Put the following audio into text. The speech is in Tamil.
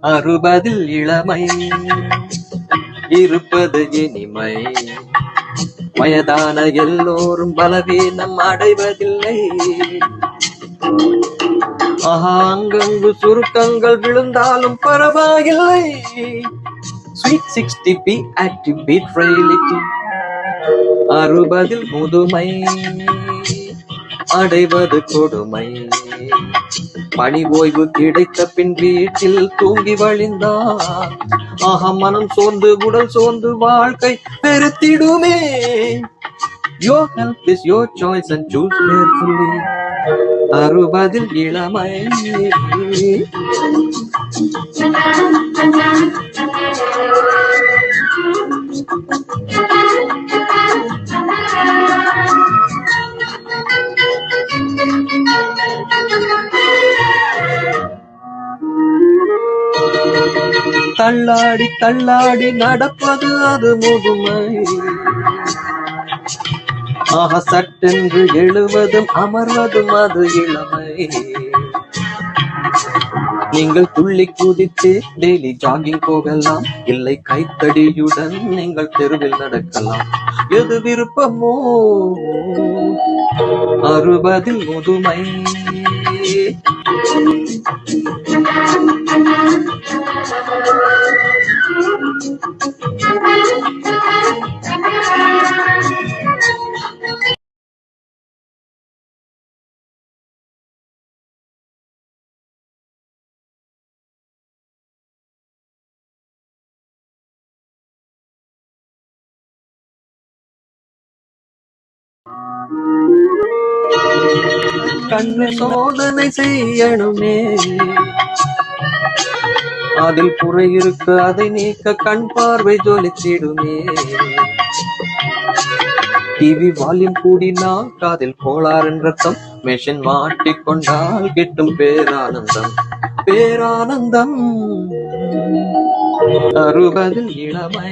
அறுபதில் இளமை இருப்பது இனிமை. வயதான எல்லோரும் பலவீனம் அடைவதில்லை. ஆஹா, சுருக்கங்கள் விழுந்தாலும் பரவாயில்லை. Sweet sixty be active beat frailty அறுபதில் முதுமை அடைவது கொடுமை. பணி ஓய்வு கிடைத்த பின் வீட்டில் தூங்கி வழிந்தார் ஆஹா மனம் சோர்ந்து உடல் சோர்ந்து வாழ்க்கை பெருத்திடுமே your health is your choice and choose carefully அறுபதில் இளமை. தள்ளாடி தள்ளாடி நடப்பது அது முதுமை. ஆக சட்டென்று எழுவதும் அமர்வதும் அது இளமை. நீங்கள் துள்ளி குதித்து டெய்லி ஜாகிங் போகலாம். இல்லை கைத்தடியுடன் நீங்கள் தெருவில் நடக்கலாம். எது விருப்பமோ அறுபதில் முதுமை. கண்ணு சோதனை செய்யணுமே. அதில் குறை இருக்கு அதை நீக்க கண் பார்வை ஜொலித்திடுமே டிவி வால்யூம் கூடினா காதில் கோளாறு ரத்தம் மெஷின் மாட்டிக்கொண்டால் கிட்டும் பேரானந்தம். பேரானந்தம் அறுபதில் இளமை.